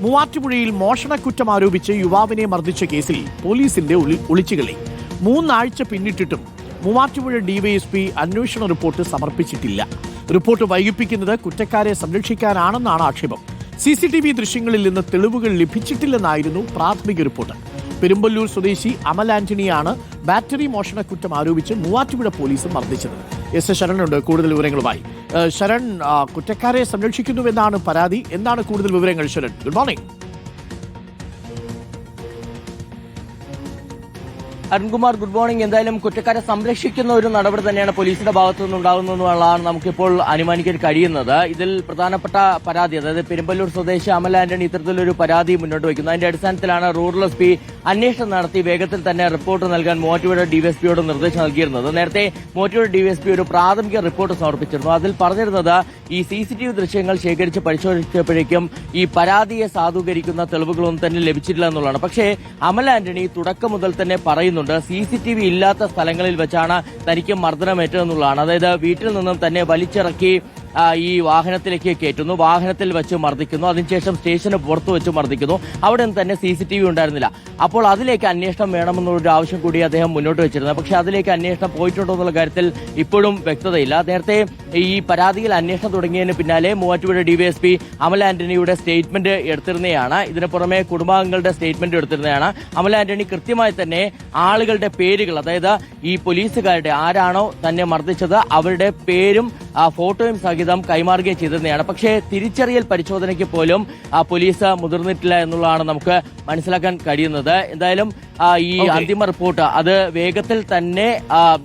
മൂവാറ്റുപുഴയിൽ മോഷണക്കുറ്റം ആരോപിച്ച് യുവാവിനെ മർദ്ദിച്ച കേസിൽ പോലീസിന്റെ ഒളി- ഒളിച്ചുകളി. മൂന്നാഴ്ച പിന്നിട്ടിട്ടും മൂവാറ്റുപുഴ ഡിവൈഎസ്പി അന്വേഷണ റിപ്പോർട്ട് സമർപ്പിച്ചിട്ടില്ല. റിപ്പോർട്ട് വൈകിപ്പിക്കുന്നത് കുറ്റക്കാരെ സംരക്ഷിക്കാനാണെന്നാണ് ആക്ഷേപം. സി സി ടി വി ദൃശ്യങ്ങളിൽ നിന്ന് തെളിവുകൾ ലഭിച്ചിട്ടില്ലെന്നായിരുന്നു പ്രാഥമിക റിപ്പോർട്ട്. പെരുമ്പല്ലൂർ സ്വദേശി അമൽ ആന്റണിയാണ് ബാറ്ററി മോഷണക്കുറ്റം ആരോപിച്ച് മൂവാറ്റുപുഴ പോലീസും മർദ്ദിച്ചത്. എസ് എസ് ശരണുണ്ട് കൂടുതൽ വിവരങ്ങളുമായി. ശരൺ കുറ്റക്കാരെ സംരക്ഷിക്കുന്നുവെന്നാണ് പരാതി. എന്താണ് കൂടുതൽ വിവരങ്ങൾ Sharan? Good morning Arunkumar good morning എന്തായാലും കുറ്റക്കാരെ സംരക്ഷിക്കുന്ന ഒരു നടപടി തന്നെയാണ് പോലീസിന്റെ ഭാഗത്തു നിന്നുണ്ടാകുന്നതെന്നുള്ളതാണ് നമുക്കിപ്പോൾ അനുമാനിക്കാൻ കഴിയുന്നത്. ഇതിൽ പ്രധാനപ്പെട്ട പരാതി അതായത് പെരുമ്പല്ലൂർ സ്വദേശി അമൽ ആന്റണി ഇത്തരത്തിലൊരു പരാതി മുന്നോട്ട് വയ്ക്കുന്നു. അതിന്റെ അടിസ്ഥാനത്തിലാണ് റൂറൽ എസ് പി അന്വേഷണം നടത്തി വേഗത്തിൽ തന്നെ റിപ്പോർട്ട് നൽകാൻ മൂവാറ്റുപുഴ ഡിവൈഎസ്പിയോട് നിർദ്ദേശം നൽകിയിരുന്നത്. നേരത്തെ മൂവാറ്റുപുഴ ഡിവൈഎസ്പി ഒരു പ്രാഥമിക റിപ്പോർട്ട് സമർപ്പിച്ചിരുന്നു. അതിൽ പറഞ്ഞിരുന്നത് ഈ സി ദൃശ്യങ്ങൾ ശേഖരിച്ച് പരിശോധിച്ചപ്പോഴേക്കും ഈ പരാതിയെ സാധൂകരിക്കുന്ന തെളിവുകളൊന്നും തന്നെ ലഭിച്ചിട്ടില്ല എന്നുള്ളതാണ്. പക്ഷേ അമൽ ആന്റണി തുടക്കം മുതൽ തന്നെ പറയുന്നുണ്ട് സി ഇല്ലാത്ത സ്ഥലങ്ങളിൽ വെച്ചാണ് തനിക്ക് മർദ്ദനമേറ്റതെന്നുള്ളതാണ്. അതായത് വീട്ടിൽ നിന്നും തന്നെ വലിച്ചിറക്കി ഈ വാഹനത്തിലേക്ക് കയറ്റുന്നു. വാഹനത്തിൽ വെച്ച് മർദ്ദിക്കുന്നു. അതിനുശേഷം സ്റ്റേഷന് പുറത്ത് വെച്ച് മർദ്ദിക്കുന്നു. അവിടെ തന്നെ സി സി ടി വി ഉണ്ടായിരുന്നില്ല. അപ്പോൾ അതിലേക്ക് അന്വേഷണം വേണമെന്നുള്ളൊരു ആവശ്യം കൂടി അദ്ദേഹം മുന്നോട്ട് വെച്ചിരുന്നു. പക്ഷേ അതിലേക്ക് അന്വേഷണം പോയിട്ടുണ്ടോ എന്നുള്ള കാര്യത്തിൽ ഇപ്പോഴും വ്യക്തതയില്ല. നേരത്തെ ഈ പരാതിയിൽ അന്വേഷണം തുടങ്ങിയതിന് പിന്നാലെ മൂവാറ്റുപുഴ ഡിവൈഎസ്പി അമൽ ആന്റണിയുടെ സ്റ്റേറ്റ്മെന്റ് എടുത്തിരുന്നതാണ് ഇതിന് പുറമെ കുടുംബാംഗങ്ങളുടെ സ്റ്റേറ്റ്മെന്റ് എടുത്തിരുന്നതാണ്. അമൽ ആന്റണി കൃത്യമായി തന്നെ ആളുകളുടെ പേരുകൾ അതായത് ഈ പോലീസുകാരുടെ ആരാണോ തന്നെ മർദ്ദിച്ചത് അവരുടെ പേരും ആ, ഫോട്ടോയും സഹിതം കൈമാറുകയും ചെയ്തിരുന്നതാണ്. പക്ഷേ തിരിച്ചറിയൽ പരിശോധനയ്ക്ക് പോലും ആ, പോലീസ് മുതിർന്നിട്ടില്ല എന്നുള്ളതാണ് നമുക്ക് മനസ്സിലാക്കാൻ കഴിയുന്നത്. എന്തായാലും ഈ അന്തിമ റിപ്പോർട്ട് അത് വേഗത്തിൽ തന്നെ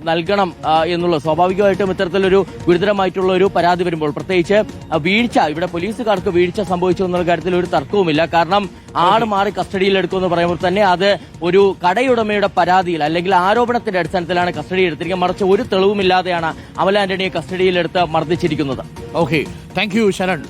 നൽകണം എന്നുള്ള സ്വാഭാവികമായിട്ടും ഇത്തരത്തിലൊരു ഗുരുതരമായിട്ടുള്ള ഒരു പരാതി വരുമ്പോൾ പ്രത്യേകിച്ച് വീഴ്ച ഇവിടെ പോലീസുകാർക്ക് വീഴ്ച സംഭവിച്ചു എന്നുള്ള കാര്യത്തിൽ ഒരു തർക്കവുമില്ല. കാരണം ആട് മാറി കസ്റ്റഡിയിൽ എടുക്കുമെന്ന് പറയുമ്പോൾ തന്നെ അത് ഒരു കടയുടമയുടെ പരാതിയിൽ അല്ലെങ്കിൽ ആരോപണത്തിന്റെ അടിസ്ഥാനത്തിലാണ് കസ്റ്റഡി എടുത്തിരിക്കുന്നത്. മറിച്ച് ഒരു തെളിവുമില്ലാതെയാണ് അമൽ ആന്റണിയെ കസ്റ്റഡിയിലെടുത്ത് മർദ്ദിച്ചിരിക്കുന്നത്. Okay thank you Sharan.